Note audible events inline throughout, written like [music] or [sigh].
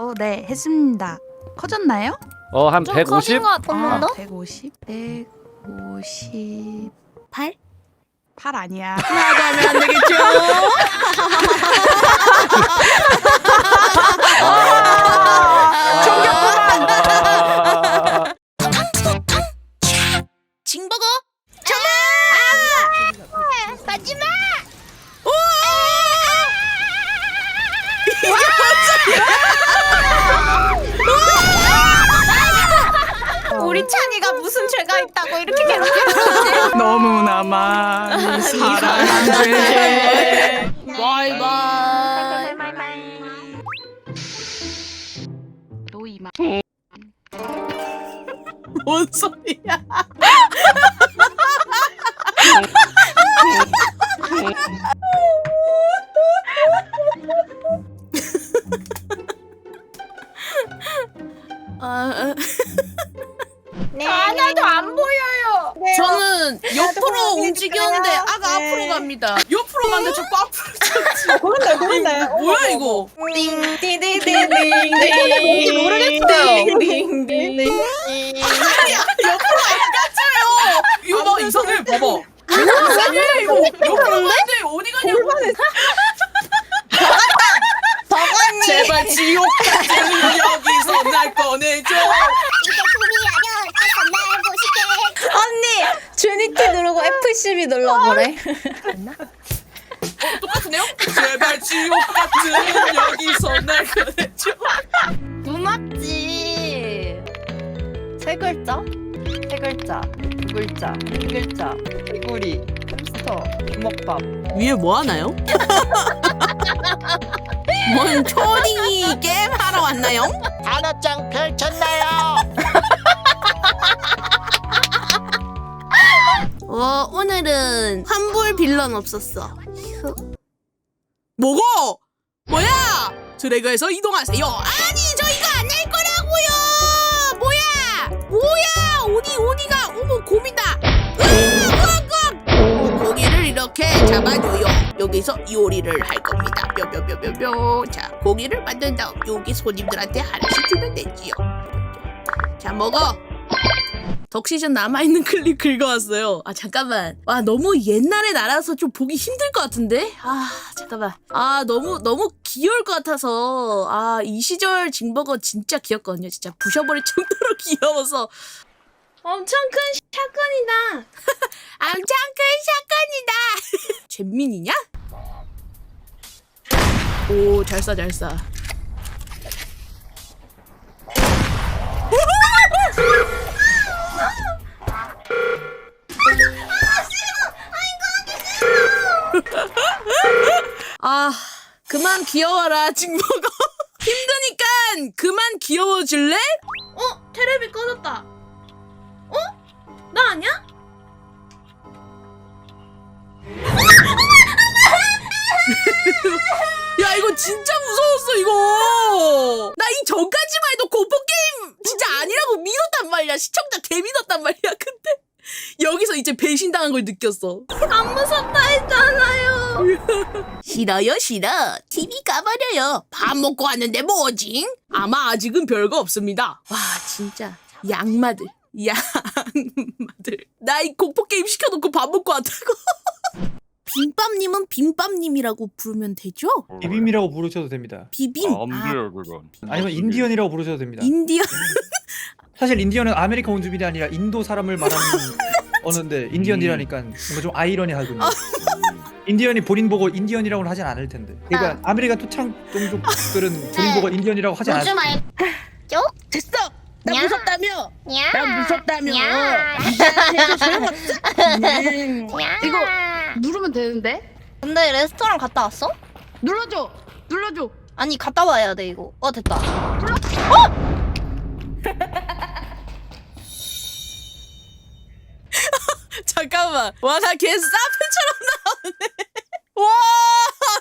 어, 네, 했습니다. 커졌나요? 어, 한좀 150? 커진 것. 아, 150, 150. 8? 8 아니야. 하나도 하면 안 되겠죠? [laughs] 아, 있다고 이렇게 괴롭혀? 너무나 많은 사람들. 바이바이. 노이마. 뭔 소리야? 아, 하나도 안 보여요. 저는 옆으로 네, 움직였는데? 아가 네. 앞으로 갑니다. 옆으로 가는데 자꾸 앞으로 쳤지. [laughs] 그런데 그런데. 뭐야 이거? 띵띵띵띵띵. 뭔지 모르겠어요. 띵띵띵. 옆으로 안 갔어요. 이거 봐 이상해. 봐봐. 이상해 이거. 옆으로 가는데 어디 가냐고. 버거니. 제발 지옥 같은 여기서 날 꺼내줘. 이게 꿈이라면 어서 날고 싶게. 언니 주니티 누르고 F12 눌러보래. 똑같으네요? 제발 지옥 같은 여기서 날 꺼내줘. 무맞지. 세 글자? 세 글자. 두 글자. 세 글자. 개구리. 햄스터. 주먹밥. 위에 뭐 하나요? [laughs] 뭔 초딩이 게임 하러 왔나요? 단어장 펼쳤나요? [laughs] 어, 오늘은 환불 빌런 없었어. 뭐고? 뭐야? 드래그에서 이동하세요. 아니, 저 이거 안낼 거라고요. 뭐야? 뭐야? 어디 어디가? 어머, 곰이다. 으악, 으악, 으악. 고기를 이렇게 잡아줘요. 여기서 요리를 할 겁니다. 뼈뼈뼈뼈뼈. 자, 고기를 만든 다음 여기 손님들한테 하나씩 주면 되지요. 자, 먹어. 덕시전 남아있는 클립 긁어왔어요. 아, 잠깐만. 와, 너무 옛날에 나라서 좀 보기 힘들 것 같은데? 아, 잠깐만. 아, 너무, 너무 귀여울 것 같아서. 아, 이 시절 징버거 진짜 귀엽거든요. 진짜 부셔버릴 정도로 [laughs] 귀여워서. 엄청 큰 샷건이다. [laughs] 엄청 큰 샷건이다. [laughs] 잼민이냐? 오, 잘 쏴, 잘 쏴. [laughs] 아, 그만 귀여워라, 징버거. [laughs] 힘드니까 그만 귀여워줄래? 어? 테레비 꺼졌다. 어? 나 아니야? [laughs] 야, 이거 진짜 무서웠어, 이거. 나 이 전까지만 해도 공포게임 진짜 아니라고 믿었단 말이야. 시청자 개 믿었단 말이야. 여기서 이제 배신당한 걸 느꼈어. 안 무섭다 했잖아요. [laughs] 싫어요, 싫어. TV 까버려요. 밥 먹고 왔는데 뭐지? 아마 아직은 별거 없습니다. 와, 진짜 양마들. 양마들. 나 이 공포 게임 시켜놓고 밥 먹고 왔다고. [laughs] 빔밥님은 빔밥님이라고 부르면 되죠? 비빔이라고 부르셔도 됩니다. 비빔. 안 돼요, 그건. 아니면 인디언이라고 부르셔도 됩니다. 인디언. 사실 인디언은 아메리카 원주민이 아니라 인도 사람을 말하는 언어인데 인디언이라니까 뭔가 좀 아이러니하군요. 인디언이 본인 보고 인디언이라고는 하진 않을 텐데. 그러니까 아메리카 토착 종족들은 본인 보고 인디언이라고 하지 않을 요즘 알. 됐어. 나 야. 무섭다며. 야. 나 무섭다며. 야. 소용없어. 음. 이거 누르면 되는데? 근데 레스토랑 갔다 왔어? 눌러줘! 눌러줘! 아니 갔다 와야 돼 이거. 어 됐다. 잠깐만. 와, 나걔 사페처럼 나오네. [laughs] 와,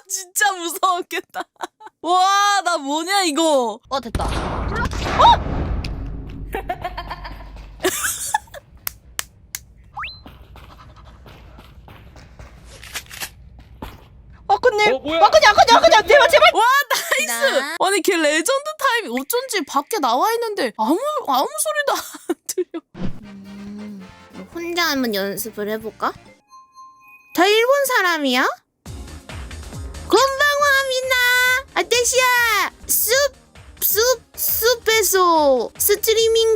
진짜 무서웠겠다. [laughs] 와, 나 뭐냐, 이거. 어 됐다. 어? [laughs] 어, 근데 어, 뭐야? 아 그냥 그냥 그냥 제발 제발. 와, 나이스. 아니, 걔 레전드 타임이 어쩐지 밖에 나와 있는데 아무 아무 소리도 안 들려. 혼자 한번 연습을 해볼까? 저 일본 사람이야? 건방화합니다! 아테시아! 숲! 숲! 숲에서 스트리밍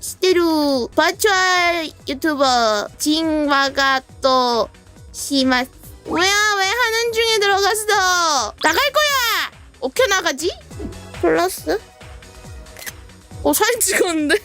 시대로 버추얼 유튜버 징마가 또 시마 뭐야 왜 하는 중에 들어갔어 나갈 거야 어떻게 나가지? 플러스? 어 사진 찍었는데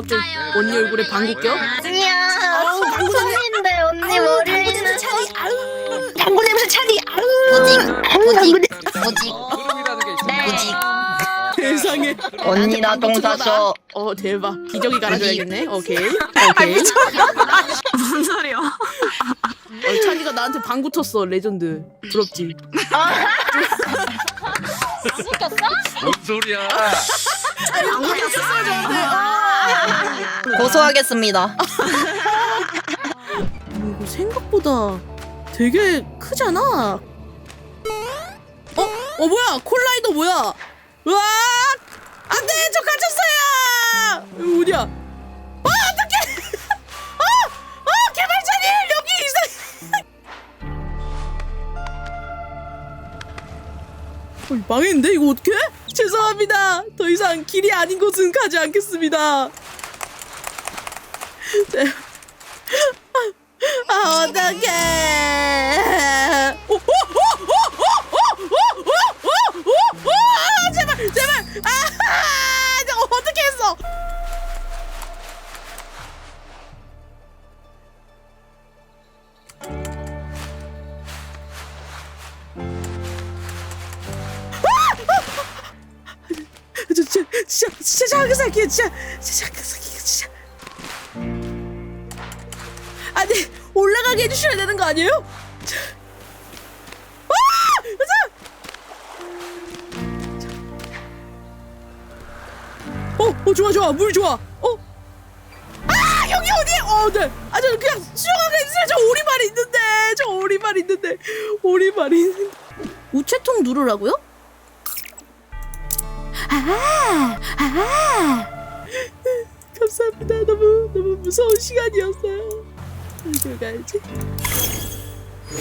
갑자기 언니 얼굴에 방귀 껴? 아니야. 아우, 방구 냄새. 소리인데 언니 머리에는 차니 아우. 방구 냄새 차니. 보직 보직 네. 보직. 세상에. 언니 나똥 쌌어. 어 대박. 기저귀 갈아줘야겠네. 오케이. [laughs] 오케이. 무슨 [laughs] 소리야? 어, 찬이가 나한테 방구 텄어 레전드. 부럽지. [laughs] 뭔 소리야? 고소하겠습니다. 이거 생각보다 되게 크잖아. 어? 어 뭐야? 콜라이더 뭐야? 으악! 안돼! 저 갇혔어요! 이거 어디야? 아 어떡해! [laughs] 아! 아 개발자님! 여기 이상 [laughs] 어, 망했는데? 이거 어떡해? 죄송합니다. 더 이상 길이 아닌 곳은 가지 않겠습니다 진짜 진짜 작은 살게요 진짜 진짜 작은 살게요 진짜 아니 올라가게 해주셔야 되는 거 아니에요? 자. 아! 자. 어, 어 좋아 좋아 물 좋아. 어. 아 여기 어디? 어, 네. 아저 그냥 수영하게 해주세요. 저 오리발 있는데, 저 오리발 있는데, 오리발 있는데. 우체통 누르라고요? 아, 아. 감사합니다. 너무 너무 무서운 시간이었어요. 이걸 가야지.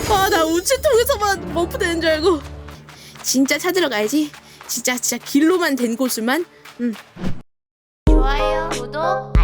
아, 나 우체통에서만 버프 되는 줄 알고. 진짜 찾으러 가야지. 진짜 진짜 길로만 된 곳을만. 음. 좋아요, 구독,